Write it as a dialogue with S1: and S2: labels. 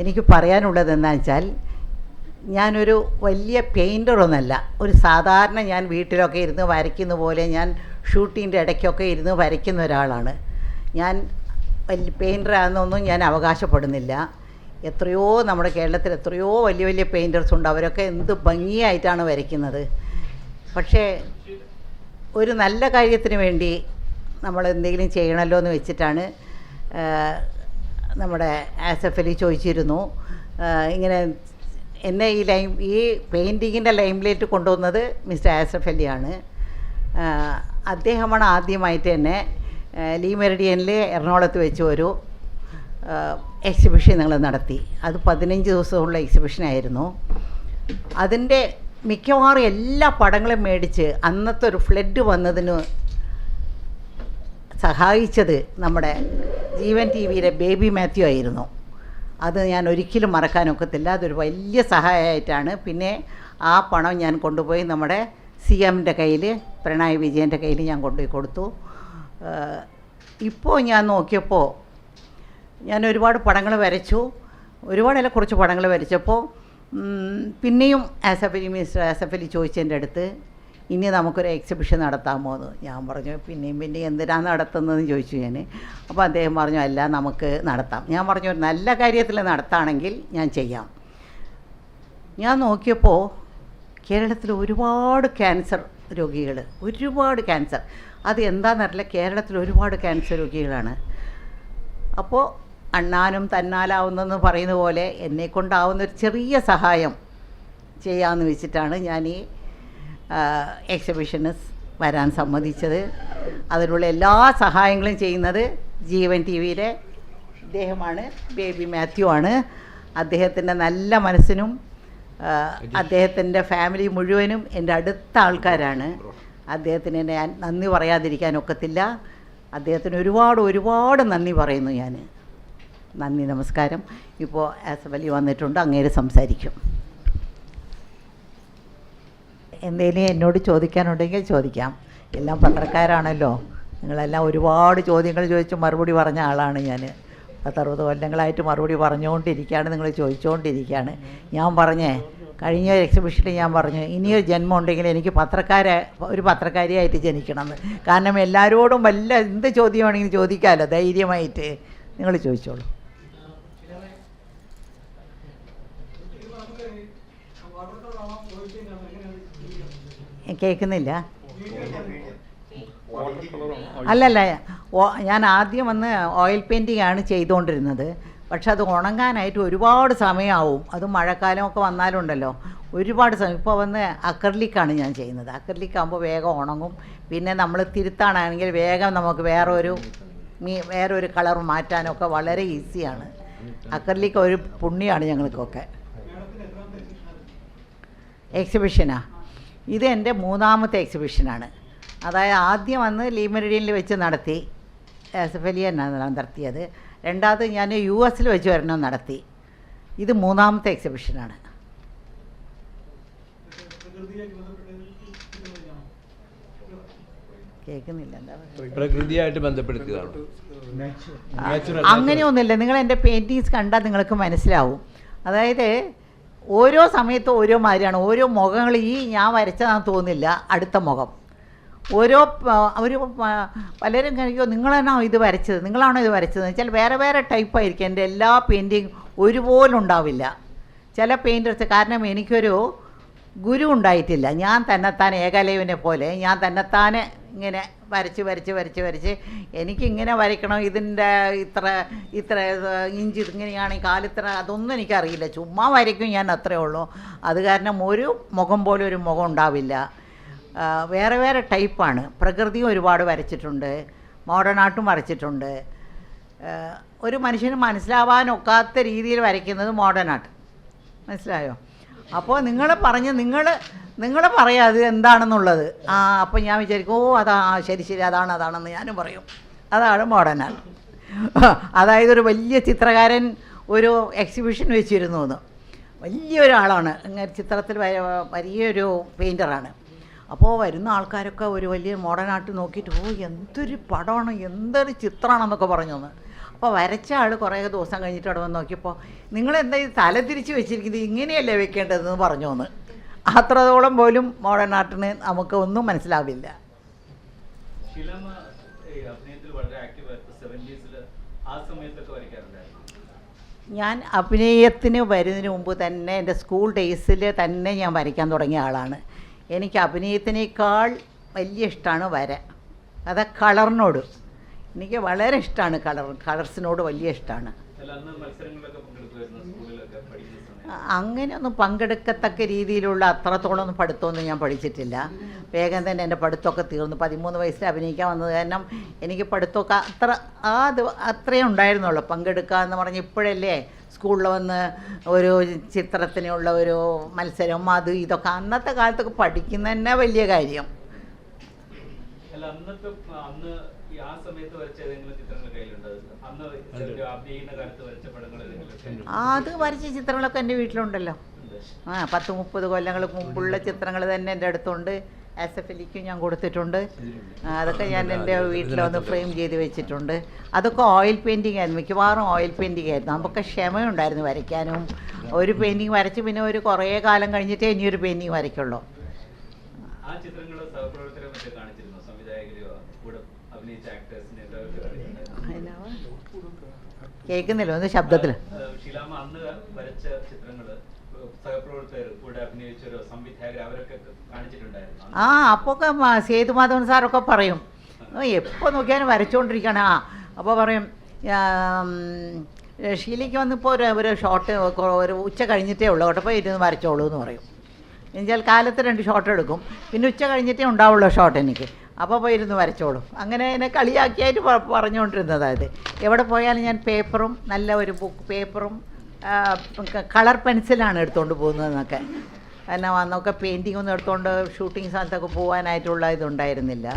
S1: എനിക്ക് പറയാനുള്ളത് എന്താണെന്ന് വെച്ചാൽ ഞാനൊരു വലിയ പെയിന്ററൊന്നല്ല ഒരു സാധാരണ ഞാൻ വീട്ടിലൊക്കെ ഇരുന്ന് വരയ്ക്കുന്ന പോലെ ഞാൻ ഷൂട്ടിന്റെ ഇടയ്ക്കൊക്കെ ഇരുന്ന് വരയ്ക്കുന്ന ഒരാളാണ്. ഞാൻ വലിയ പെയിന്ററാണെന്നൊന്നും ഞാൻ അവകാശപ്പെടുന്നില്ല. എത്രയോ നമ്മുടെ കേരളത്തിൽ എത്രയോ വലിയ വലിയ പെയിന്റേഴ്സ് ഉണ്ട്. അവരൊക്കെ എന്ത് ഭംഗിയായിട്ടാണ് വരയ്ക്കുന്നത്. പക്ഷേ ഒരു നല്ല കാര്യത്തിന് വേണ്ടി നമ്മൾ എന്തെങ്കിലും ചെയ്യണമല്ലോ എന്ന് വെച്ചിട്ടാണ് നമ്മുടെ ആസഫ് അലി ചോദിച്ചിരുന്നു. ഇങ്ങനെ എന്നെ ഈ ലൈം ഈ പെയിന്റിങ്ങിന്റെ ലൈംലൈറ്റ് കൊണ്ടുവന്നത് മിസ്റ്റർ ആസഫ് അലിയാണ് അദ്ദേഹമാണ് ആദ്യമായിട്ട് തന്നെ ലീ മെറിഡിയനിൽ എറണാകുളത്ത് വെച്ച് ഒരു എക്സിബിഷൻ ഞങ്ങൾ നടത്തി. അത് പതിനഞ്ച് ദിവസമുള്ള എക്സിബിഷനായിരുന്നു അതിന്റെ മിക്കവാറും എല്ലാ പടങ്ങളും മേടിച്ച് അന്നത്തെ ഒരു ഫ്ലഡ് വന്നതിന് സഹായിച്ചത് നമ്മുടെ ജീവൻ ടി വിയിലെ ബേബി മാത്യു ആയിരുന്നു. അത് ഞാൻ ഒരിക്കലും മറക്കാൻ മറക്കാനൊക്കത്തില്ല അതൊരു വലിയ സഹായമായിട്ടാണ്. പിന്നെ ആ പണം ഞാൻ കൊണ്ടുപോയി നമ്മുടെ സി എമ്മിന്റെ കയ്യിൽ പിണറായി വിജയന്റെ കയ്യിൽ ഞാൻ കൊണ്ടുപോയി കൊടുത്തു. ഇപ്പോൾ ഞാൻ നോക്കിയപ്പോൾ ഞാൻ ഒരുപാട് പടങ്ങൾ വരച്ചു. ഒരുപാടല്ല കുറച്ച് പടങ്ങൾ വരച്ചപ്പോൾ പിന്നെയും ആസഫലി മിസ്റ്റർ ആസഫലി ചോദിച്ചതിന്റെ അടുത്ത് ഇനി നമുക്കൊരു എക്സിബിഷൻ നടത്താമോ എന്ന് ഞാൻ പറഞ്ഞു. പിന്നെയും പിന്നെയും എന്തിനാണ് നടത്തുന്നതെന്ന് ചോദിച്ചു ഞാൻ അപ്പോൾ അദ്ദേഹം പറഞ്ഞു അല്ല നമുക്ക് നടത്താം. ഞാൻ പറഞ്ഞു നല്ല കാര്യത്തിൽ നടത്താണെങ്കിൽ ഞാൻ ചെയ്യാം. ഞാൻ നോക്കിയപ്പോൾ കേരളത്തിൽ ഒരുപാട് ക്യാൻസർ രോഗികൾ ഒരുപാട് ക്യാൻസർ അത് എന്താണെന്നറിയില്ല കേരളത്തിൽ ഒരുപാട് ക്യാൻസർ രോഗികളാണ്. അപ്പോൾ അണ്ണാനും തന്നാലാവുന്നെന്ന് പറയുന്ന പോലെ എന്നെ കൊണ്ടാവുന്ന ഒരു ചെറിയ സഹായം ചെയ്യാമെന്ന് വെച്ചിട്ടാണ് ഞാൻ ഈ എക്സിബിഷന് വരാൻ സമ്മതിച്ചത്. അതിനുള്ള എല്ലാ സഹായങ്ങളും ചെയ്യുന്നത് ജീവൻ ടി വിയിലെ ഇദ്ദേഹമാണ് ബേബി മാത്യു ആണ്. അദ്ദേഹത്തിന്റെ നല്ല മനസ്സിനും അദ്ദേഹത്തിന്റെ ഫാമിലി മുഴുവനും എന്റെ അടുത്ത ആൾക്കാരാണ്. അദ്ദേഹത്തിന് എന്നെ നന്ദി പറയാതിരിക്കാൻ ഒക്കത്തില്ല. അദ്ദേഹത്തിന് ഒരുപാട് ഒരുപാട് നന്ദി പറയുന്നു ഞാൻ. നന്ദി നമസ്കാരം. ഇപ്പോൾ ആസഫലി വന്നിട്ടുണ്ട് അങ്ങേര് സംസാരിക്കും. എന്തെങ്കിലും എന്നോട് ചോദിക്കാനുണ്ടെങ്കിൽ ചോദിക്കാം. എല്ലാം പത്രക്കാരാണല്ലോ. നിങ്ങളെല്ലാം ഒരുപാട് ചോദ്യങ്ങൾ ചോദിച്ച് മറുപടി പറഞ്ഞ ആളാണ് ഞാൻ പത്തറുപത് കൊല്ലങ്ങളായിട്ട് മറുപടി പറഞ്ഞുകൊണ്ടിരിക്കുകയാണ് നിങ്ങൾ ചോദിച്ചുകൊണ്ടിരിക്കുകയാണ്. ഞാൻ പറഞ്ഞേ കഴിഞ്ഞ എക്സിബിഷനിൽ ഞാൻ പറഞ്ഞു ഇനിയൊരു ജന്മം ഉണ്ടെങ്കിൽ എനിക്ക് പത്രക്കാരെ ഒരു പത്രക്കാരിയായിട്ട് ജനിക്കണമെന്ന്. കാരണം എല്ലാവരോടും വല്ല എന്ത് ചോദ്യമാണെങ്കിലും ചോദിക്കാമല്ലോ ധൈര്യമായിട്ട്. നിങ്ങൾ ചോദിച്ചോളൂ. കേൾക്കുന്നില്ല. അല്ലല്ല ഞാൻ ആദ്യം വന്ന് ഓയിൽ പെയിന്റിംഗ് ആണ് ചെയ്തുകൊണ്ടിരുന്നത് പക്ഷെ അത് ഉണങ്ങാനായിട്ട് ഒരുപാട് സമയമാവും അത് മഴക്കാലമൊക്കെ വന്നാലുണ്ടല്ലോ. ഒരുപാട് സമയം. ഇപ്പോൾ വന്ന് അക്രലിക്കാണ് ഞാൻ ചെയ്യുന്നത്. അക്രലിക്കാകുമ്പോൾ വേഗം ഉണങ്ങും. പിന്നെ നമ്മൾ തിരുത്താണെങ്കിൽ വേഗം നമുക്ക് വേറൊരു മീ വേറൊരു കളർ മാറ്റാനൊക്കെ വളരെ ഈസിയാണ്. അക്രലിക്ക് ഒരു പുണ്യമാണ് ഞങ്ങൾക്കൊക്കെ. എക്സിബിഷനാ? ഇത് എന്റെ മൂന്നാമത്തെ എക്സിബിഷനാണ് അതായത് ആദ്യം വന്ന് ലീമറിഡിയനിൽ വെച്ച് നടത്തി. എസഫലിയനാണ് നടത്തിയത്. രണ്ടാമത് ഞാൻ യു എസിൽ വെച്ച് വരണം നടത്തി. ഇത് മൂന്നാമത്തെ എക്സിബിഷനാണ് കേൾക്കുന്നില്ല എന്താ പറയുക?
S2: പ്രകൃതിയായിട്ട് ബന്ധപ്പെടുത്തിയതാണ്.
S1: അങ്ങനെയൊന്നുമില്ല. നിങ്ങൾ എന്റെ പെയിന്റിങ്സ് കണ്ടാൽ നിങ്ങൾക്ക് മനസ്സിലാവും. അതായത് ഓരോ സമയത്തും ഓരോ മാതിരിയാണ്. ഓരോ മുഖങ്ങൾ ഈ ഞാൻ വരച്ചതാണെന്ന് തോന്നില്ല അടുത്ത മുഖം. ഓരോ ഒരു പലരും കഴിക്കുമോ നിങ്ങളാണോ ഇത് വരച്ചത്? നിങ്ങളാണോ ഇത് വരച്ചത് വെച്ചാൽ വേറെ വേറെ ടൈപ്പായിരിക്കും എന്റെ എല്ലാ പെയിന്റിങ് ഒരുപോലെ ഉണ്ടാവില്ല. ചില പെയിന്റേഴ്സ് കാരണം എനിക്കൊരു ഗുരു ഉണ്ടായിട്ടില്ല. ഞാൻ തന്നെത്താൻ ഏകലൈവിനെ പോലെ ഞാൻ തന്നെത്താനെ ഇങ്ങനെ വരച്ച് വരച്ച് വരച്ച് വരച്ച്. എനിക്കിങ്ങനെ വരയ്ക്കണം ഇതിന്റെ ഇത്ര ഇത്ര ഇഞ്ച് ഇങ്ങനെയാണ് കാലിത്ര അതൊന്നും എനിക്കറിയില്ല. ചുമ്മാ വരയ്ക്കും ഞാൻ അത്രേ ഉള്ളൂ. അത് കാരണം ഒരു മുഖം പോലെ ഒരു മുഖം ഉണ്ടാവില്ല. വേറെ വേറെ ടൈപ്പാണ്. പ്രകൃതിയും ഒരുപാട് വരച്ചിട്ടുണ്ട്. മോഡേൺ ആർട്ടും വരച്ചിട്ടുണ്ട്. ഒരു മനുഷ്യന് മനസ്സിലാവാനൊക്കാത്ത രീതിയിൽ വരയ്ക്കുന്നത് മോഡേൺ ആർട്ട്. മനസ്സിലായോ? അപ്പോൾ നിങ്ങൾ പറഞ്ഞ് നിങ്ങൾ നിങ്ങൾ പറയാം അത് എന്താണെന്നുള്ളത്. ആ അപ്പം ഞാൻ വിചാരിക്കും ഓ അതാ ശരി ശരി അതാണ് അതാണെന്ന് ഞാനും പറയും. അതാണ് മോഡേൺ അതായത് ഒരു വലിയ ചിത്രകാരൻ ഒരു എക്സിബിഷൻ വെച്ചിരുന്നു എന്ന്. വലിയൊരാളാണ് ഇങ്ങനെ ചിത്രത്തിൽ വലിയൊരു പെയിന്ററാണ് അപ്പോൾ വരുന്ന ആൾക്കാരൊക്കെ ഒരു വലിയ മോഡേൺ ആർട്ട് നോക്കിയിട്ട് ഓ എന്തൊരു പടമാണ് എന്തൊരു ചിത്രമാണെന്നൊക്കെ പറഞ്ഞു അപ്പോൾ വരച്ച ആൾ കുറേ ദിവസം കഴിഞ്ഞിട്ട് അവിടെ വന്ന് നോക്കിയപ്പോൾ നിങ്ങളെന്താ ഇത് തല തിരിച്ച് വെച്ചിരിക്കുന്നത്? ഇങ്ങനെയല്ലേ വെക്കേണ്ടതെന്ന് പറഞ്ഞു എന്ന് അത്രത്തോളം പോലും മോഡേൺ ആർട്ടിന് നമുക്ക് ഒന്നും മനസ്സിലാവില്ല.
S3: ഈ
S1: ഞാൻ അഭിനയത്തിന് വരുന്നതിന് മുമ്പ് തന്നെ എന്റെ സ്കൂൾ ഡേയ്സിൽ തന്നെ ഞാൻ വരയ്ക്കാൻ തുടങ്ങിയ ആളാണ്. എനിക്ക് അഭിനയത്തിനേക്കാൾ വലിയ ഇഷ്ടമാണ് വര. അത് കളറിനോട് എനിക്ക് വളരെ ഇഷ്ടമാണ് കളർ കളർസിനോട് വലിയ ഇഷ്ടമാണ് അങ്ങനെയൊന്നും പങ്കെടുക്കത്തക്ക രീതിയിലുള്ള അത്രത്തോളം ഒന്നും പഠിത്തമൊന്നും ഞാൻ പഠിച്ചിട്ടില്ല. വേഗം തന്നെ എന്റെ പഠിത്തമൊക്കെ തീർന്നു. പതിമൂന്ന് വയസ്സിൽ അഭിനയിക്കാൻ വന്നത് കാരണം എനിക്ക് പഠിത്തമൊക്കെ അത്ര ആ അത്രയേ ഉണ്ടായിരുന്നുള്ളൂ. പങ്കെടുക്കുക എന്ന് പറഞ്ഞ് ഇപ്പോഴല്ലേ സ്കൂളിൽ വന്ന് ഒരു ചിത്രത്തിനുള്ള ഒരു മത്സരം അത് ഇതൊക്കെ അന്നത്തെ കാലത്തൊക്കെ പഠിക്കുന്ന തന്നെ വലിയ കാര്യം.
S3: അല്ല അന്നത്തെ അന്ന് ആ
S1: അത് വരച്ച ചിത്രങ്ങളൊക്കെ എന്റെ വീട്ടിലുണ്ടല്ലോ. ആ പത്ത് മുപ്പത് കൊല്ലങ്ങൾ മുമ്പുള്ള ചിത്രങ്ങൾ തന്നെ എന്റെ അടുത്തുണ്ട്. എസ് എഫ് എലിക്കും ഞാൻ കൊടുത്തിട്ടുണ്ട്. അതൊക്കെ ഞാൻ എന്റെ വീട്ടിൽ വന്ന് ഫ്രെയിം ചെയ്ത് വെച്ചിട്ടുണ്ട്. അതൊക്കെ ഓയിൽ പെയിന്റിങ് ആയിരുന്നു. മിക്കവാറും ഓയിൽ പെയിന്റിങ് ആയിരുന്നു. നമുക്ക് ക്ഷമയുണ്ടായിരുന്നു വരയ്ക്കാനും. ഒരു പെയിന്റിങ് വരച്ച് പിന്നെ ഒരു കുറേ കാലം കഴിഞ്ഞിട്ടേ ഇനിയൊരു പെയിന്റിങ് വരയ്ക്കുള്ളൂ.
S3: ആ ചിത്രങ്ങൾ സഹപ്രവർത്തകരെ
S1: കേൾക്കുന്നില്ല ഒന്ന് ശബ്ദത്തിൽ
S3: അന്ന് വരച്ച ചിത്രങ്ങൾ
S1: ആ അപ്പോൾ ഒക്കെ സേതുമാധവൻ സാറൊക്കെ പറയും. എപ്പോൾ നോക്കിയാലും വരച്ചോണ്ടിരിക്കണ ആ അപ്പോൾ പറയും ഷീലയ്ക്ക് വന്നിപ്പോൾ ഒരു ഒരു ഷോട്ട് ഒരു ഉച്ച കഴിഞ്ഞിട്ടേ ഉള്ളൂ കേട്ടോ അപ്പോൾ ഇരുന്ന് വരച്ചോളൂ എന്ന് പറയും എന്നുവെച്ചാൽ കാലത്ത് രണ്ട് ഷോട്ട് എടുക്കും. പിന്നെ ഉച്ച കഴിഞ്ഞിട്ടേ ഉണ്ടാവുള്ളൂ ഷോട്ട് എനിക്ക്. അപ്പോൾ പോയി ഇരുന്ന് വരച്ചോളും. അങ്ങനെ എന്നെ കളിയാക്കിയായിട്ട് അതായത് എവിടെ പോയാലും ഞാൻ പേപ്പറും നല്ല ഒരു ബുക്ക് പേപ്പറും കളർ പെൻസിലാണ് എടുത്തുകൊണ്ട് പോകുന്നതെന്നൊക്കെ. എന്നാ അന്നൊക്കെ പെയിന്റിംഗ് ഒന്നും എടുത്തുകൊണ്ട് ഷൂട്ടിംഗ് സ്ഥലത്തൊക്കെ പോകാനായിട്ടുള്ള ഇതുണ്ടായിരുന്നില്ല.